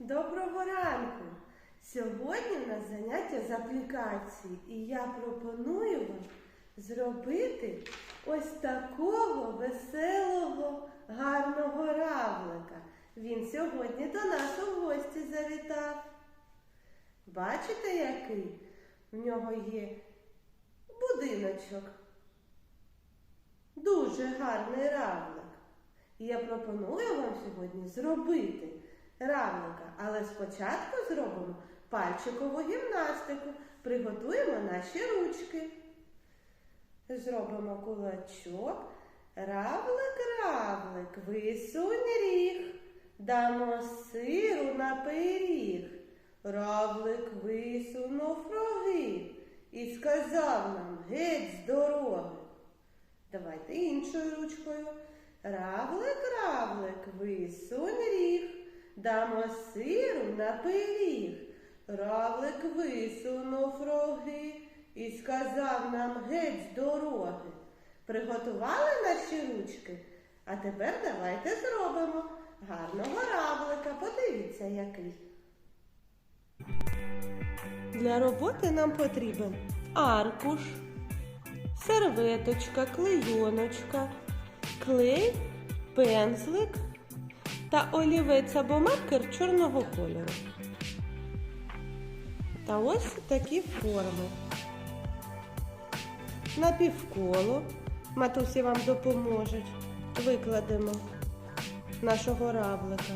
Доброго ранку! Сьогодні у нас заняття з аплікації, і я пропоную вам зробити ось такого веселого, гарного равлика. Він сьогодні до нас у гості завітав. Бачите, який? В нього є будиночок. Дуже гарний равлик. І я пропоную вам сьогодні зробити равлика, але спочатку зробимо пальчикову гімнастику. Приготуємо наші ручки. Зробимо кулачок. Равлик, равлик, висунь ріг, дамо сиру на пиріг. Равлик висунув роги і сказав нам геть з дороги. Давайте іншою ручкою. Равлик, равлик, висунь ріг, дамо сиру на пиріг. Равлик висунув роги і сказав нам геть з дороги. Приготували наші ручки? А тепер давайте зробимо гарного равлика. Подивіться, який. Для роботи нам потрібен аркуш, серветочка, клейоночка, клей, пензлик та олівець або маркер чорного кольору. Та ось такі форми. На півколо матусі вам допоможуть. Викладемо нашого равлика.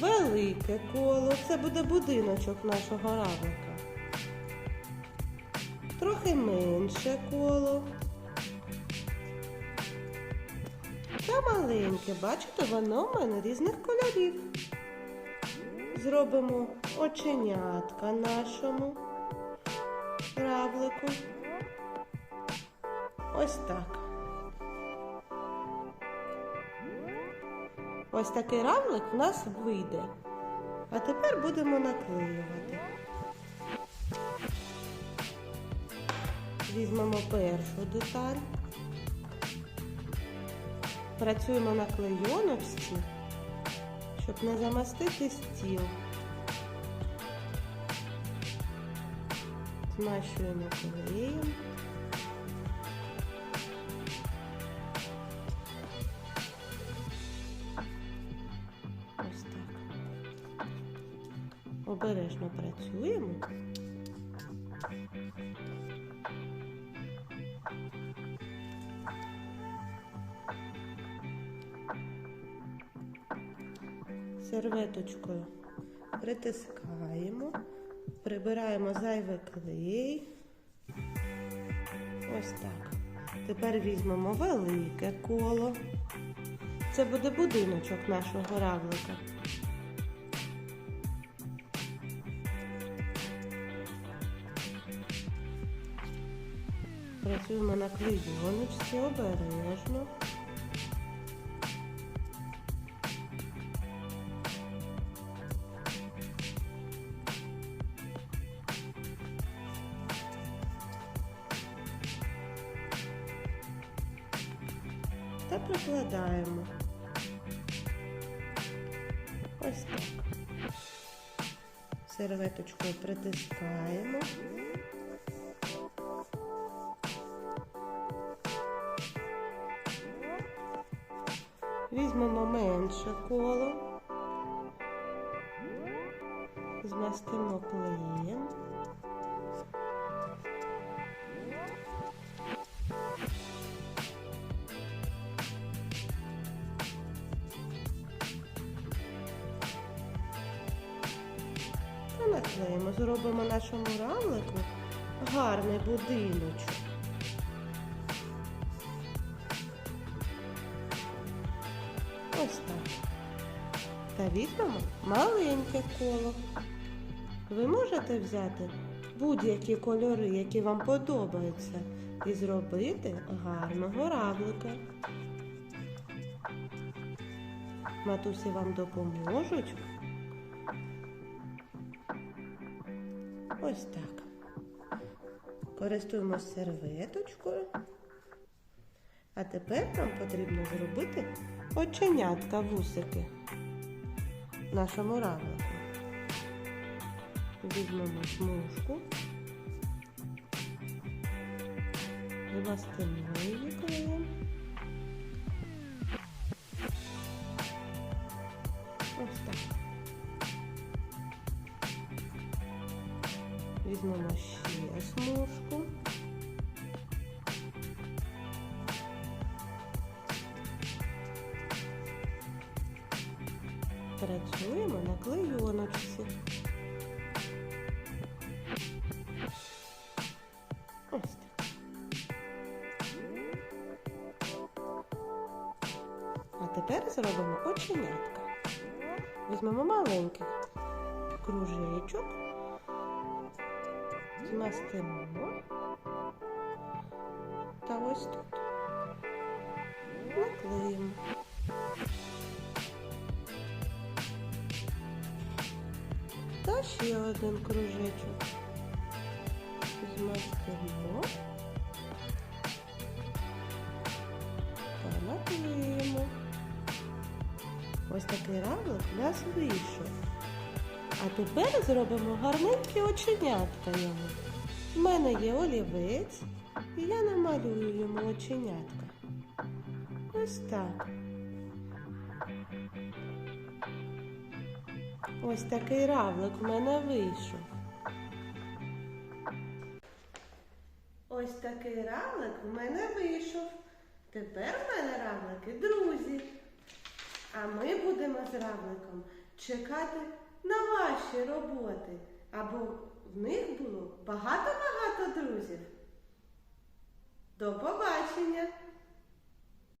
Велике коло це буде будиночок нашого равлика. Трохи менше коло. Та маленьке, бачите, воно в мене різних кольорів. Зробимо оченятка нашому равлику. Ось так. Ось такий равлик в нас вийде. А тепер будемо наклеювати. Візьмемо першу деталь. Працюємо на клейоночці, щоб не замастити стіл. Змащуємо клеєм. Ось так. Обережно працюємо. Серветочкою притискаємо, прибираємо зайвий клей. Ось так. Тепер візьмемо велике коло. Це буде будиночок нашого равлика. Працюємо на клейоночці обережно. Та прикладаємо. Ось так. Серветочкою притискаємо. Візьмемо менше коло, змастимо клеєм. Наклеїмо, зробимо нашому равлику гарний будиночок. Ось так. Та візьмемо маленьке коло. Ви можете взяти будь-які кольори, які вам подобаються, і зробити гарного равлика. Матусі вам допоможуть. Ось так. Користуємось серветочкою. А тепер нам потрібно зробити оченятка вусики. нашому равлику. Візьмемо смужку. Змастимо її клеєм. Ось так. Візьмемо ще смужку. Працюємо на клейоночці. Ось так. А тепер зробимо оченятка. Візьмемо маленький кружечок, змастимо та ось тут наклеїмо. Та ще один кружечок. Змастимо та наклеїмо. Ось такий равлик у нас вийшов. А тепер зробимо гарненькі оченятка йому. У мене є олівець, і я намалюю йому оченятка. Ось так. Ось такий равлик в мене вийшов. Ось такий равлик в мене вийшов. Тепер в мене равлики друзі. А ми будемо з равликом чекати на ваші роботи, або в них було багато-багато друзів. До побачення!